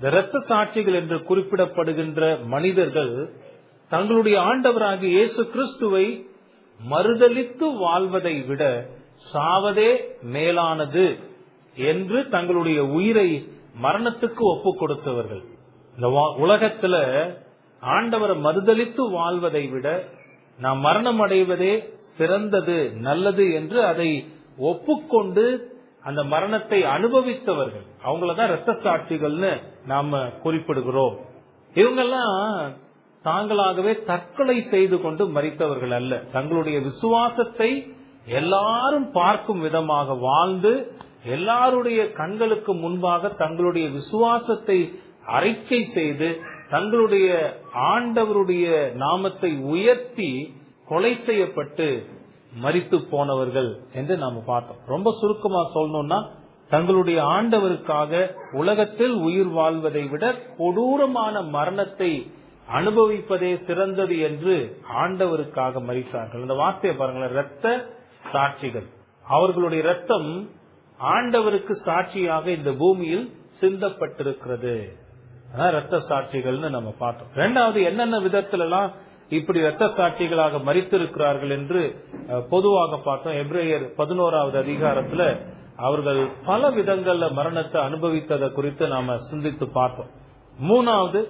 இந்த இரத்த சாட்சிகள் என்று குறிப்பிடப்படுகின்ற மனிதர்கள் தங்களுடைய ஆண்டவராக இயேசு கிறிஸ்துவை மறுதளித்து வாழ்வதை விட சாவதே மேலானது என்று தங்களுடைய உயிரை மரணத்துக்கு ஒப்பு கொடுத்தவர்கள். இந்த வா- உலகத்துல ஆண்டவரை மறுதளித்து வாழ்வதை விட நாம் மரணம் அடைவதே சிறந்தது நல்லது என்று அதை ஒப்புக்கொண்டு அந்த மரணத்தை அனுபவித்தவர்கள். அவங்களதான் ரத்த சாட்சிகள்னு நாம குறிப்பிடுகிறோம். இவங்கெல்லாம் தாங்களாகவே தற்கொலை செய்து கொண்டு மறித்தவர்கள் அல்ல. தங்களுடைய விசுவாசத்தை எல்லாரும் பார்க்கும் விதமாக வாழ்ந்து எல்லாருடைய கண்களுக்கு முன்பாக தங்களுடைய விசுவாசத்தை அறிக்கை செய்து தங்களுடைய ஆண்டவருடைய நாமத்தை உயர்த்தி கொலை செய்யப்பட்டு மறித்து போனவர்கள் என்று நாம பார்த்தோம். ரொம்ப சுருக்கமா சொல்லணும்னா தங்களுடைய ஆண்டவருக்காக உலகத்தில் உயிர் வாழ்வதை விட கொடூரமான மரணத்தை அனுபவிப்பதே சிறந்தது என்று ஆண்டவருக்காக மறித்தார்கள் இந்த வார்த்தையை பாருங்களேன் ரத்த சாட்சிகள். அவர்களுடைய ரத்தம் ஆண்டவருக்கு சாட்சியாக இந்த பூமியில் சிந்தப்பட்டிருக்கிறது. ரத்த சாட்சிகள்னு நம்ம பார்த்தோம். ரெண்டாவது என்னென்ன விதத்துல எல்லாம் இப்படி ரத்த சாட்சிகளாக மறித்திருக்கிறார்கள் என்று பொதுவாக பார்த்தோம். எப்ரேயர் பதினோராவது அதிகாரத்துல அவர்கள் பல விதங்கள்ல மரணத்தை அனுபவித்ததை குறித்து நாம சிந்தித்து பார்த்தோம். மூணாவது